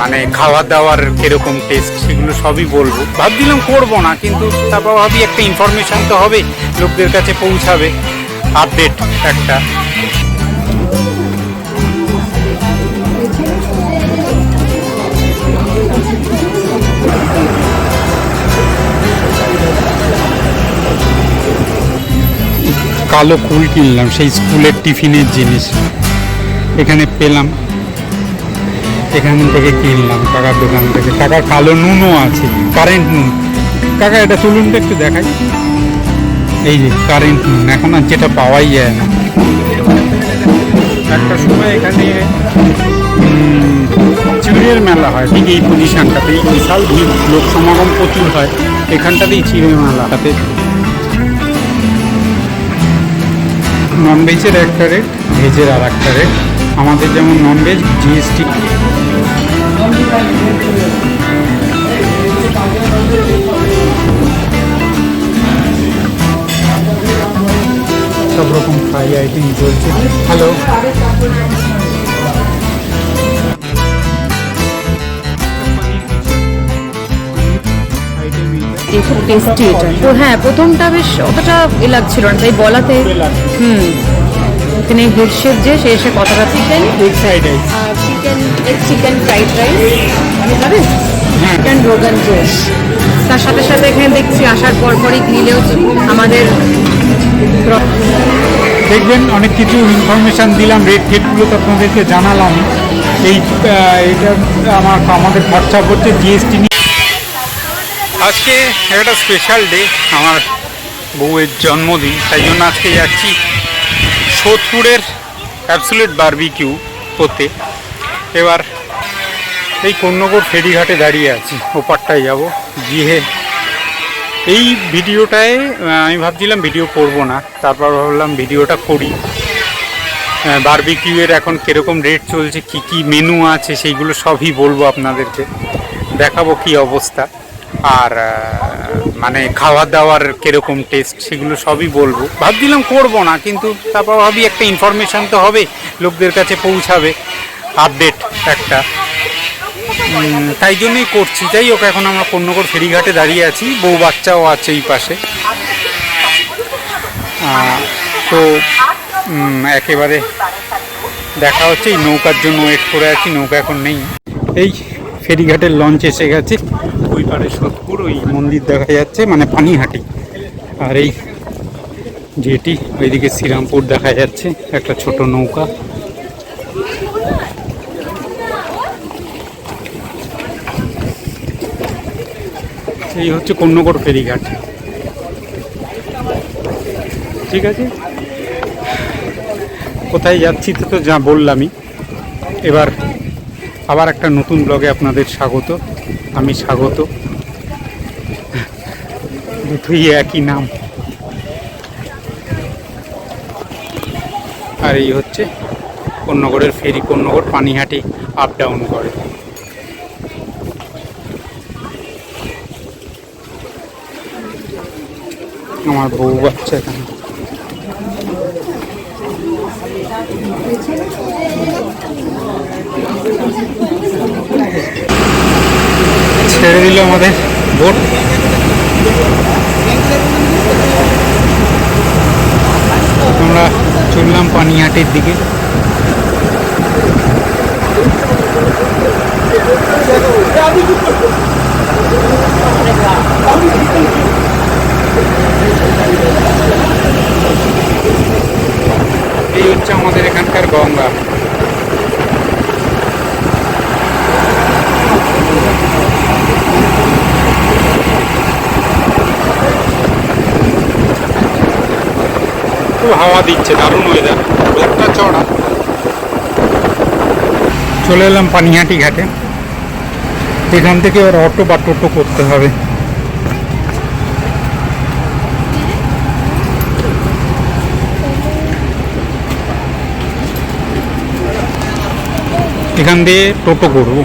মানে খাওয়া দাওয়ার কীরকম টেস্ট সেগুলো সবই বলব। ভাবছিলাম করব না, কিন্তু তারপর ভাবি একটা ইনফরমেশন তো হবে, লোকদের কাছে পৌঁছাবে আপডেট একটা। কালো কুল কিনলাম, সেই স্কুলের টিফিনের জিনিস। এখানে পেলাম। এখান থেকে কিনলাম, কাকার দোকান থেকে। কাকার কালো নুনও আছে কারেন্ট নুন। কাকা, এটা তুলুন তো একটু দেখাই। এই যে কারেন্ট নুন, এখন আর যেটা পাওয়াই যায় না। একটা সময় এখানে চিড়ের মেলা হয়, ঠিক এই পজিশনটাতে বিশাল ভিড়, লোক সমাগম প্রচুর হয়, এখানটাতেই চিড়ের মেলা। তাতে ননভেজের একটা রেট ভেজের আর একটা রেট আমাদের যেমন ননভেজ জিএসটি সব রকম ফ্রাই আইটেম চলছে হ্যালো খুব টেস্টি এটা। তো হ্যাঁ প্রথমটা বেশ অতটা এ লাগছিল না তাই বলাতে হুম। এখানে হেড শেফ যে সে এসে কথাটা egg fried rice chicken chicken fried rice খাবেন। চিকেন রোগান জোশ তার সাথে সাথে এখানে দেখছি আসার পর পরই গ্রিলেও আমাদের দেখবেন অনেক কিছু ইনফরমেশন দিলাম রেট টেটগুলো তো আপনাদেরকে জানালাম। এই এটা আমার আমাদের খরচা করছে জিএসটি নিয়ে। আজকে একটা স্পেশাল ডে আমার বউয়ের জন্মদিন তাই জন্য আজকে যাচ্ছি সোদপুরের অ্যাবসুলেট বারবিকিউ করতে এবার এই কন্যগর ফেরিঘাটে দাঁড়িয়ে আছি, ওপারটায় যাব। গিয়ে এই ভিডিওটায় আমি ভাবছিলাম ভিডিও করব না, তারপর ভাবলাম ভিডিওটা করি। বারবিকিউয়ের এখন কীরকম রেট চলছে, কি কি মেনু আছে, সেইগুলো সবই বলব আপনাদেরকে। দেখাবো কি অবস্থা। আর মানে খাওয়া দাওয়ার কীরকম টেস্ট সেগুলো সবই বলব। ভাবছিলাম করব না, কিন্তু তারপর ভাবি একটা ইনফরমেশান তো হবে, লোকদের কাছে পৌঁছাবে। আপডেট। একটা। তাই জন্যই করছি। যাই হোক, এখন আমরা কন্যকর ফেরিঘাটে দাঁড়িয়ে আছি। বউ বাচ্চাও আছে এই পাশে। তো একেবারে দেখা হচ্ছে। এই নৌকার জন্য ওয়েট করে আছি। নৌকা এখন নেই। এই ফেরিঘাটের লঞ্চ এসে গেছে। ওই পারে সোদপুর ওই মন্দির দেখা যাচ্ছে মানে পানিহাটি। আর এই যেটি, ওইদিকে শ্রীরামপুর দেখা যাচ্ছে। একটা ছোট নৌকা। এই হচ্ছে কন্যগড় ফেরিঘাট। ঠিক আছে? কোথায় যাচ্ছি তো তো যা বললামই। এবার আবার একটা নতুন ব্লগে আপনাদের স্বাগত। আমি স্বাগত। দুটোই একই নাম। আর এই হচ্ছে কন্যগড়ের ferry Konnagar Panihati up down করে। আমার বউ বাচ্চা এখানে। ছেড়ে দিল আমাদের বোট আমরা চললাম পানিহাটির দিকে এই হচ্ছে আমাদের এখানকার গঙ্গা খুব হাওয়া দিচ্ছে দারুণ ওয়েদার রোদটা চড়া। চলে এলাম পানিহাটি ঘাটে। এখান থেকে এবার অটো বা টোটো করতে হবে। এখান দিয়ে টোটো করব।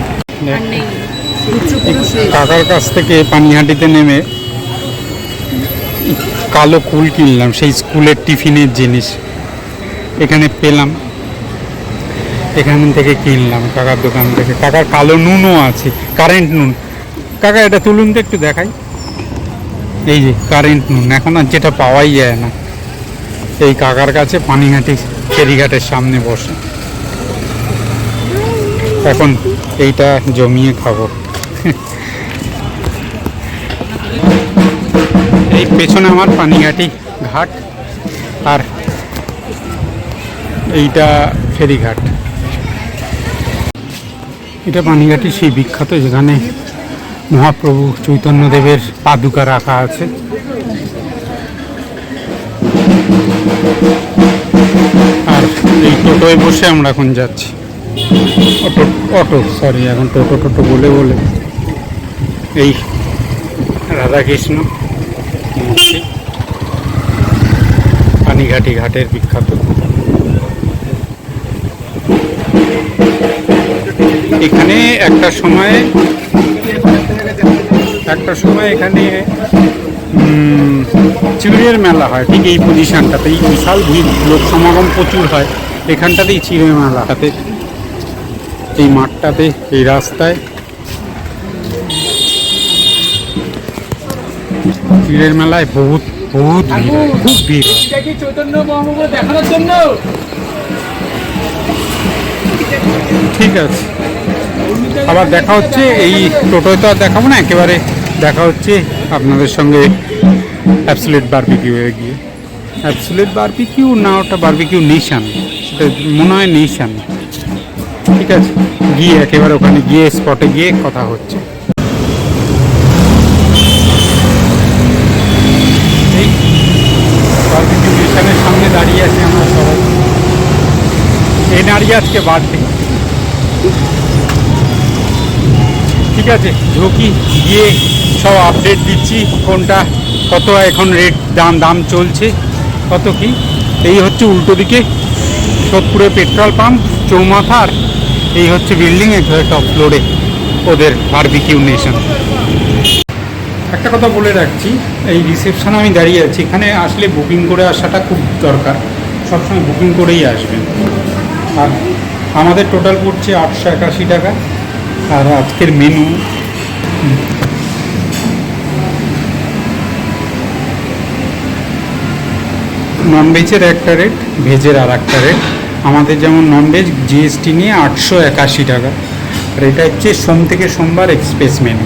কাকার কাছ থেকে পানিহাটিতে নেমে কালো কুল কিনলাম, সেই স্কুলের টিফিনের জিনিস। এখানে পেলাম। এখান থেকে কিনলাম কাকার দোকান থেকে। কাকার কালো নুনও আছে কারেন্ট নুন। কাকা, এটা তুলুন তো একটু দেখাই। এই যে কারেন্ট নুন, এখন আর যেটা পাওয়াই যায় না। এই কাকার কাছে পানিঘাটি ফেরিঘাটের সামনে বসে। এখন এইটা জমিয়ে খাব। এই পেছনে আমার পানিঘাটি ঘাট আর এইটা ফেরিঘাট। এটা পানিঘাটি সেই বিখ্যাত যেখানে মহাপ্রভু চৈতন্যদেবের পাদুকা রাখা আছে। আর এই টোটোয় বসে আমরা এখন যাচ্ছি। অটো অটো সরি এখন টোটো টোটো বলে বলে। এই রাধাকৃষ্ণ। মূর্তি পানিঘাটি ঘাটের বিখ্যাত। এখানে একটা সময়ে একটা সময় এখানে চিড়ের মেলা হয় ঠিক এই পজিশনটাতে এই বিশাল ভিড় লোক সমাগম প্রচুর হয়। এখানটাতেই চিড়ের মেলা হাতে এই মাঠটাতে এই রাস্তায়। চিড়ের মেলায় বহুত বহুত ভিড় খুব ভিড় কি চৈতন্য মহাপ্রভু দেখানোর জন্য? ঠিক আছে। আবার দেখা হচ্ছে এই টোটোয় তো আর দেখাবো না একেবারে দেখা হচ্ছে আপনাদের সঙ্গে অ্যাবসুলেট বারবিকিউ এ গিয়ে। অ্যাবসুলেট বারবিকিউ না ওটা বারবিকিউ নিশান। সেটা মনে হয় নিশান। ঠিক আছে গিয়ে একেবারে ওখানে গিয়ে স্পটে গিয়ে কথা হচ্ছে এই বারবিকিউ নিশানের সামনে দাঁড়িয়ে আছি আমরা সবাই নারী আজকে বার্থডে ঠিক আছে ঝুঁকি গিয়ে সব আপডেট দিচ্ছি, কোনটা, কত এখন রেট দাম দাম চলছে, কত কি। এই হচ্ছে উল্টো দিকে, সোদপুরে পেট্রোল পাম্প চৌমাথার এই হচ্ছে বিল্ডিং একেবারে টপ ফ্লোরে ওদের বারবিকিউ নেশন একটা কথা বলে রাখছি, এই রিসেপশনে আমি দাঁড়িয়ে আছি, এখানে আসলে বুকিং করে আসাটা খুব দরকার। সবসময় বুকিং করেই আসবেন। আর আমাদের টোটাল পড়ছে আটশো একাশি টাকা আর আজকের মেনু ননভেজের একটা রেট ভেজের আর একটা রেট আমাদের যেমন ননভেজ জিএসটি নিয়ে আটশো একাশি টাকা। আর এটা হচ্ছে সোম থেকে সোমবার এক্সপ্রেস মেনু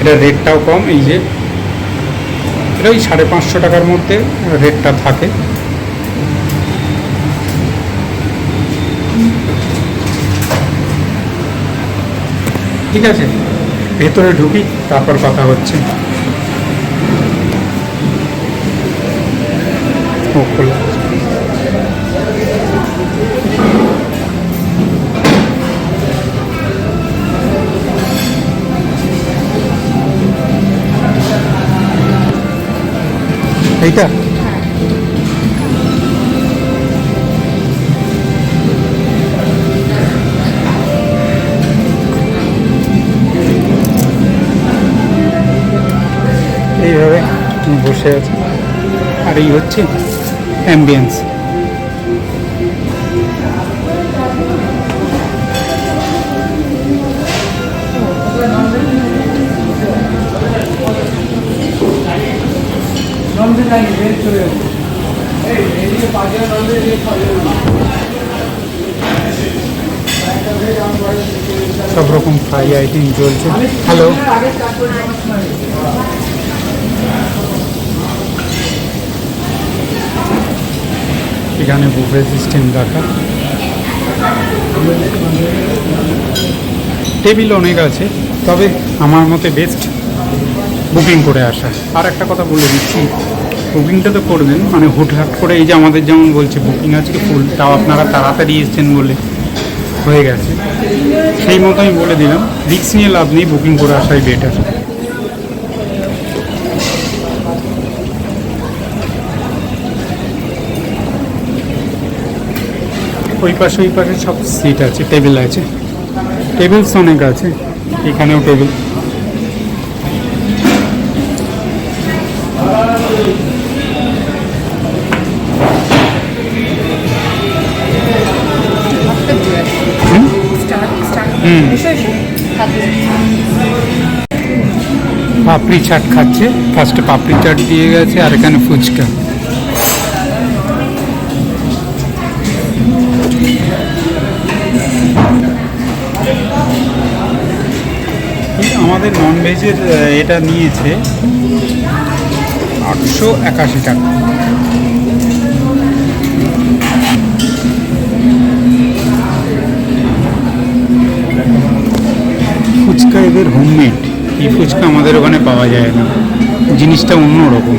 এটা রেটটাও কম, এই যে এটা ওই সাড়ে পাঁচশো টাকার মধ্যে রেটটা থাকে। ঠিক আছে। ভেতরে ঢুকি তারপর কথা হচ্ছে। এইটা? বসে আছে। আর এই হচ্ছে অ্যাম্বিয়েন্স সব রকম ফ্রাই আইটেম চলছে। হ্যালো আগে স্টার্ট করে যাওয়ার সময় এখানে বুফে সিস্টেম রাখা টেবিল অনেক আছে, তবে আমার মতে বেস্ট বুকিং করে আসা। আর একটা কথা বলে দিচ্ছি বুকিংটা তো করবেন মানে হুটহাট করে এই যে আমাদের যেমন বলছে বুকিং আজকে ফুল তাও আপনারা তাড়াতাড়ি এসছেন বলে হয়ে গেছে। সেই মতো আমি বলে দিলাম রিক্স নিয়ে লাভ নেই বুকিং করে আসাই বেটার ওই পাশে ওই পাশে সব সিট আছে টেবিল আছে। টেবিলস অনেক আছে এখানেও টেবিল পাপড়ি চাট খাচ্ছে। ফার্স্টে পাপড়ি চাট দিয়ে গেছে আর এখানে ফুচকা। আমাদের ননভেজের এটা নিয়েছে আটশো একাশি টাকা। ফুচকা এদের হোমমেড এই ফুচকা আমাদের ওখানে পাওয়া যায় না। জিনিসটা অন্যরকম।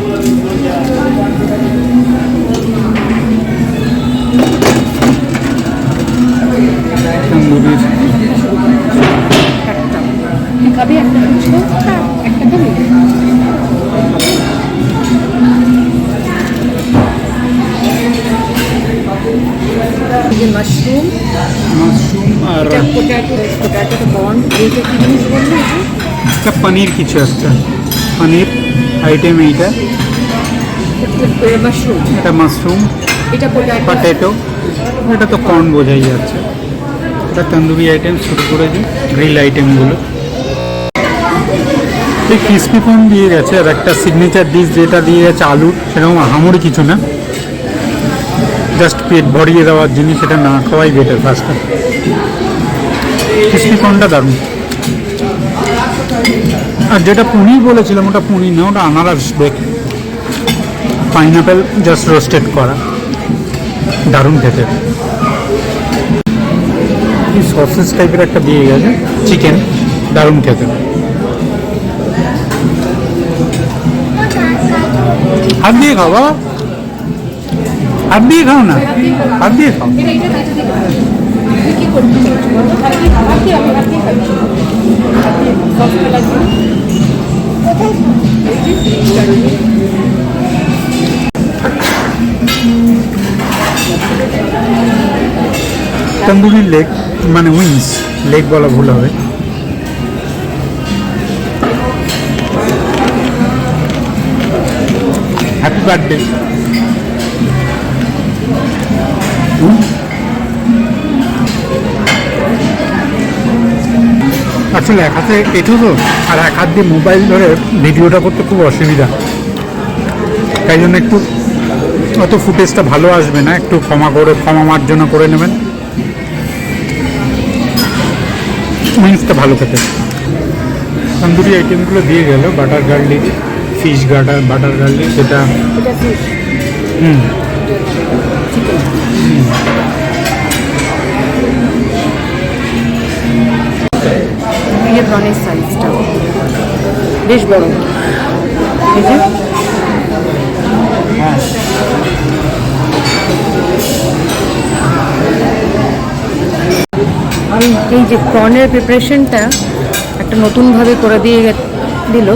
পনির কিছু একটা পনির আইটেম এইটা। মাশরুম এটা মাশরুম এটা পটেটো এটা তো কর্ন বোঝাই যাচ্ছে। এটা তন্দুরি আইটেম শুরু করেছে গ্রিল আইটেমগুলো এই ক্রিসপি কর্ন দিয়ে গেছে আর একটা সিগনেচার ডিশ যেটা দিয়ে গেছে আলু সেরকম আহামরি কিছু না। জাস্ট পেট ভরিয়ে দেওয়ার জিনিস এটা না খাওয়াই বেটার ফার্স্টে ক্রিসপি কর্নটা দারুণ। আর যেটা পনির বলেছিলাম, ওটা পনির না, ওটা আনারস বেক পাইনাপেল জাস্ট রোস্টেড করা। দারুণ খেতে। সসেস টাইপের একটা দিয়ে গেছে। চিকেন দারুণ খেতে। হাত দিয়ে খাও, বাবা। হাত দিয়ে খাও না। হাত দিয়ে খাও। কি করবি? তন্দুরি লেগ মানে উইংস লেগ বলা ভুল হবে। হ্যাপি বার্থডে আসলে এক হাতে এঁঠো তো আর এক হাত দিয়ে মোবাইল ধরে ভিডিওটা করতে খুব অসুবিধা। তাই জন্য একটু অত ফুটেজটা ভালো আসবে না একটু ক্ষমা করে ক্ষমা মার্জনা করে নেবেন। উইংসটা ভালো খেতে তন্দুরি আইটেমগুলো দিয়ে গেল বাটার গার্লিক ফিশ গার্ডার বাটার গার্লিক সেটা হুম। যে সাইজটা বেশ বড়। এই যে। এই যে প্রনের প্রিপারেশনটা একটা নতুনভাবে করে দিয়ে দিল।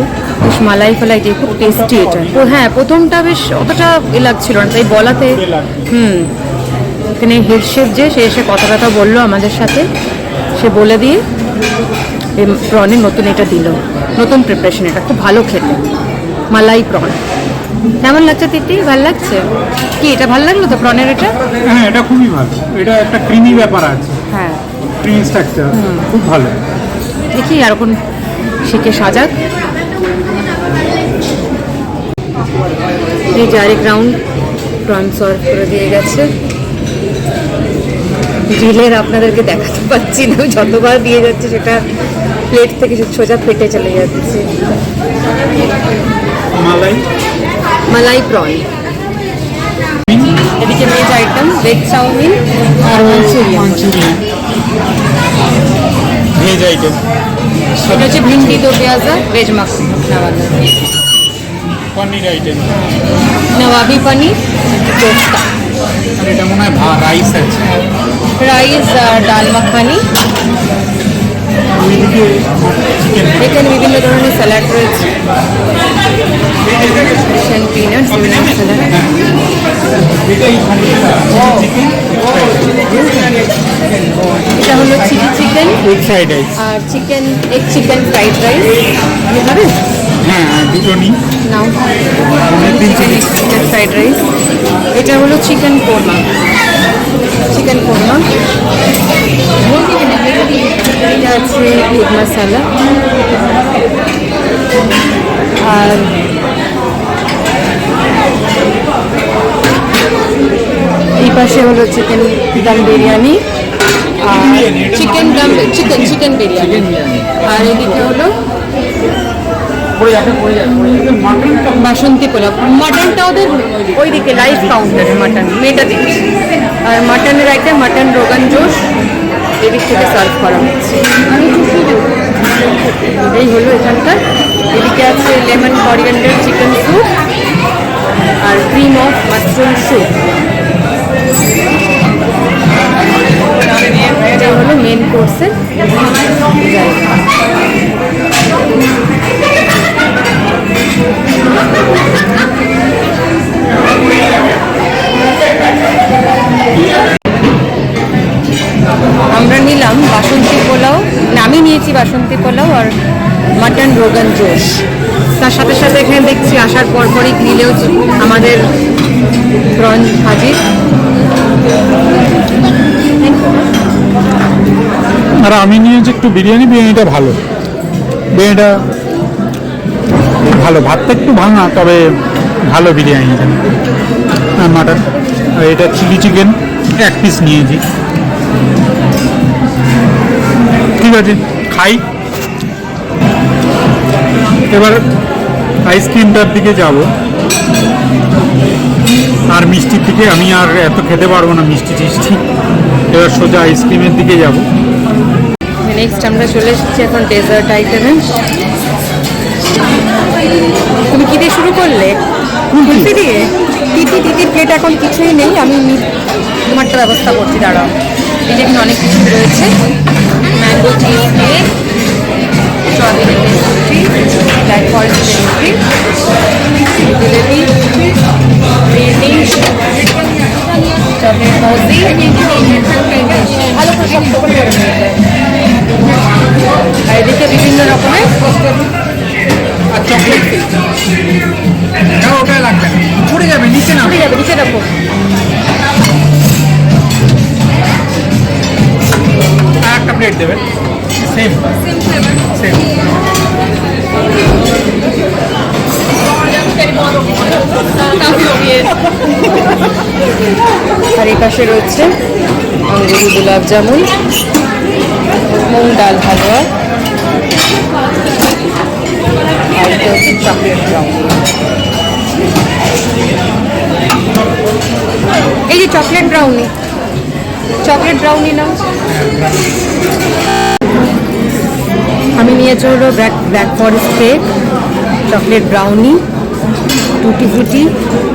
বেশ মালাই ফালাই দিয়ে খুব টেস্টি এটা। তো হ্যাঁ প্রথমটা বেশ অতটা এ লাগছিল না তাই বলাতে হুম। এখানে হেড শেফ যে সে এসে কথা কথা বলল আমাদের সাথে। সে বলে দিয়ে প্রনের নতুন এটা দিল। নতুন প্রিপারেশন এটা খুব ভালো খেতে। মালাই প্রন কেমন লাগছে তিতি? ভালো লাগছে? কি এটা ভালো লাগল তো প্রনের এটা? হ্যাঁ এটা খুবই ভালো। এটা একটা ক্রিমি ব্যাপার আছে। হ্যাঁ। ক্রিমি স্ট্রাকচার খুব ভালো। দেখি আর এখন শিখে সাজাক। এই যে আরেক রাউন্ড প্রন সার্ভ করে দিয়ে গেছে। রিলের আপনাদেরকে দেখাতে পাচ্ছি না যতবার দিয়ে যাচ্ছে সেটা প্লেট থেকে সোজা পেটে চলে যাচ্ছে। মালাই? প্রন এদিকে ভেজ আইটেম ভেজ চাউমিন আর মাঞ্চুরিয়ান ভেজ আইটেম এটা হচ্ছে ভিন্ডি দো পেঁয়াজা ভেজ মাখনা। वाला পনির আইটেম নবাবি পনির কোফতা। আর এটা মনে হয় রাইস আছে। রাইস আর ডাল মাখানি। এখানে বিভিন্ন ধরনের স্যালাড রয়েছে। পিনাটস বিভিন্ন স্যালাড এটা হলো চিলি চিকেন আর chicken egg chicken fried rice খাবেন হ্যাঁ দুটো নিই নাও চিকেন ফ্রাইড রাইস এটা হলো চিকেন কোরমা চিকেন কোরমা এটা আছে এগ মশালা আর এই পাশে হলো চিকেন দম বিরিয়ানি। আর chicken dum chicken chicken biryani. আর এদিকে হলো বাসন্তী পোলাও। মাটনটা ওদের ওই দিকে লাইভ কাউন্টারে মাটন, মেয়েটা দিচ্ছে। আর মাটনের একটা মাটন রোগান জোশ, এদিক থেকে সার্ভ করা হচ্ছে। এটাই হলো এখানকার। এদিকে আছে লেমন করিয়েন্ডার চিকেন স্যুপ আর ক্রিম অফ মাশরুম স্যুপ এটাই হলো মেন কোর্সের জায়গা আমরা নিলাম বাসন্তী পোলাও না, আমি নিয়েছি বাসন্তী পোলাও আর মাটন রোগান জোশ তার সাথে সাথে এখানে দেখছি আসার পর পরই গ্রিলেও আমাদের প্রন হাজির আর আমি নিয়েছি একটু বিরিয়ানি বিরিয়ানিটা ভালো। বিরিয়ানিটা ভালো, ভাতটা একটু ভাঙা, তবে ভালো বিরিয়ানিটা আর মাটন, আর এটা চিলি চিকেন, এক পিস নিয়েছি। ঠিক আছে, খাই। এবার আইসক্রিমটার দিকে যাব। আর মিষ্টির দিকে, আমি আর এত খেতে পারব না মিষ্টি টিষ্টি। এবার সোজা আইসক্রিমের দিকে যাব। নেক্সট আমরা চলে এসেছি এখন ডেজার্ট আইটেমে তুমি কি দিয়ে শুরু করলে? কুলফি দিয়ে? তিতি তিতির প্লেট এখন কিছুই নেই আমি তোমারটা ব্যবস্থা করছি দাঁড়াও। এই যে এখানে অনেক কিছু রয়েছে। Mango cheesecake strawberry pastry black forest pastry jalebi বেনি চকলেট মৌসি ভালো করে শক্ত করে করে আর এদিকে বিভিন্ন রকমের আর চকলেট কেক না ওটা লাগবে না পড়ে যাবে নিচে না উঠে যাবে নিচে রাখো আর একটা প্লেট দেবেন সেম সেম আর পাশে রয়েছে আঙ্গুরি, গোলাপ জামুন মুগ ডাল হালুয়া। চকলেট এই যে চকলেট ব্রাউনি চকলেট ব্রাউনি নাও। আমি নিয়ে হলো black black forest cake chocolate brownie tutti frutti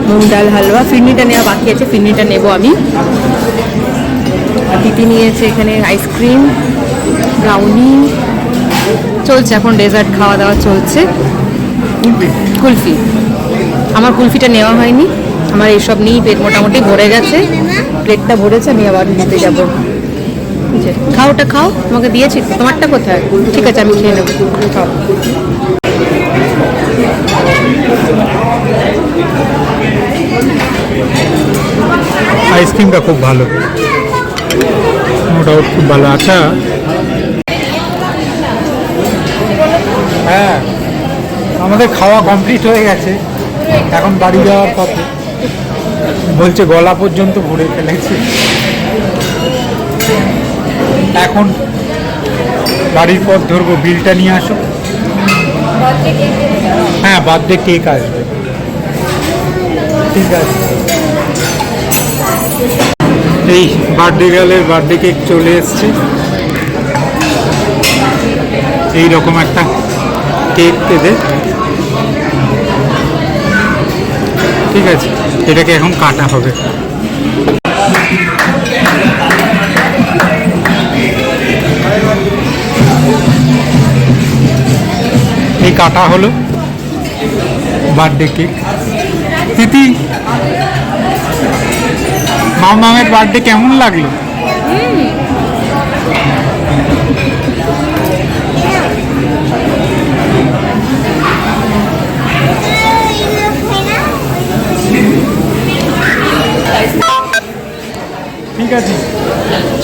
মুগ ডাল হালুয়া ফিরনিটা নেওয়া বাকি আছে, ফিরনিটা নেব আমি। দিদি নিয়েছে এখানে আইসক্রিম ব্রাউনি চলছে এখন ডেজার্ট খাওয়া দাওয়া চলছে। কুলফি? আমার কুলফিটা নেওয়া হয়নি। আমার এইসব নিয়েই পেট মোটামুটি ভরে গেছে। প্লেটটা ভরেছে আমি আবার নিতে যাব। খাও ওটা খাও তোমাকে দিয়েছি। তোমারটা কোথায়? ঠিক আছে আমি খেয়ে নেব। খাও। আইসক্রিমটা খুব ভালো। নো ডাউট খুব ভালো। আচ্ছা। হ্যাঁ। আমাদের খাওয়া কমপ্লিট হয়ে গেছে। এখন বাড়ি যাওয়ার পথে। বলছে, গলা পর্যন্ত ভরে ফেলেছে। এখন বাড়ির পথ ধরবো, বিলটা নিয়ে আসো। হ্যাঁ বার্থডে কেক আসবে। ঠিক আছে। এই বার্থডে গার্লের বার্থডে কেক চলে এসছে। এই রকম একটা কেক পেতে ঠিক আছে, এটাকে এখন কাটা হবে। এই কাটা হলো বার্থডে কেক তিথি মামামের বার্থডে কেমন লাগল?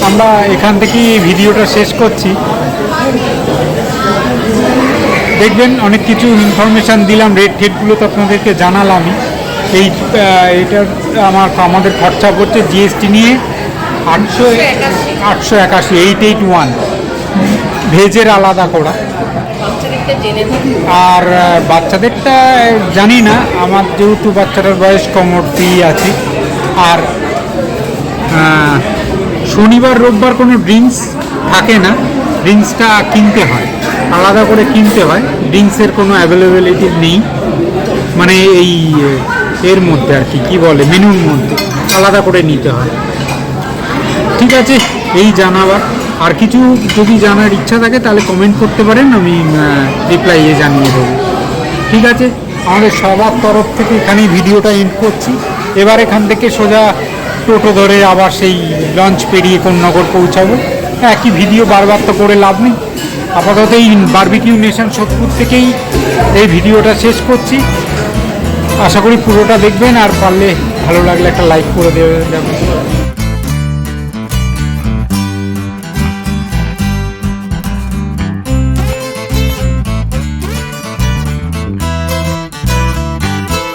আমরা এখান থেকেই ভিডিওটা শেষ করছি। দেখবেন অনেক কিছু ইনফরমেশান দিলাম রেট ঠেটগুলো তো আপনাদেরকে জানালামই এই এটার আমার, আমাদের খরচা পড়ছে জিএসটি নিয়ে আটশো আটশো একাশি এইট এইট ওয়ান ভেজের আলাদা করা। আর বাচ্চাদেরটা জানি না, আমার যেহেতু বাচ্চাটার বয়স কম ওর ফ্রি আছে। আর শনিবার, রোববার কোনো ড্রিঙ্কস থাকে না। ড্রিঙ্কসটা কিনতে হয়। আলাদা করে কিনতে হয়। ড্রিঙ্কসের কোনো অ্যাভেলেবিলিটি নেই। মানে এই, এর মধ্যে আর কি, কী বলে মেনুর মধ্যে। আলাদা করে নিতে হয়। ঠিক আছে, এই জানাবার। আর কিছু যদি জানার ইচ্ছা থাকে, তাহলে কমেন্ট করতে পারেন, আমি রিপ্লাই এ জানিয়ে দেবো। ঠিক আছে, আমাদের সবার তরফ থেকে এখানেই ভিডিওটা এন্ড করছি। এবার এখান থেকে সোজা টোটো ধরে আবার সেই লঞ্চ পেরিয়ে কোন্নগর পৌঁছাবো। একই ভিডিও বারবার তো করে লাভ নেই। আপাতত এই বার্বিকিউ নেশন সোদপুর থেকেই এই ভিডিওটা শেষ করছি। আশা করি পুরোটা দেখবেন, আর পারলে ভালো লাগলে একটা লাইক করে দেবে যাবেন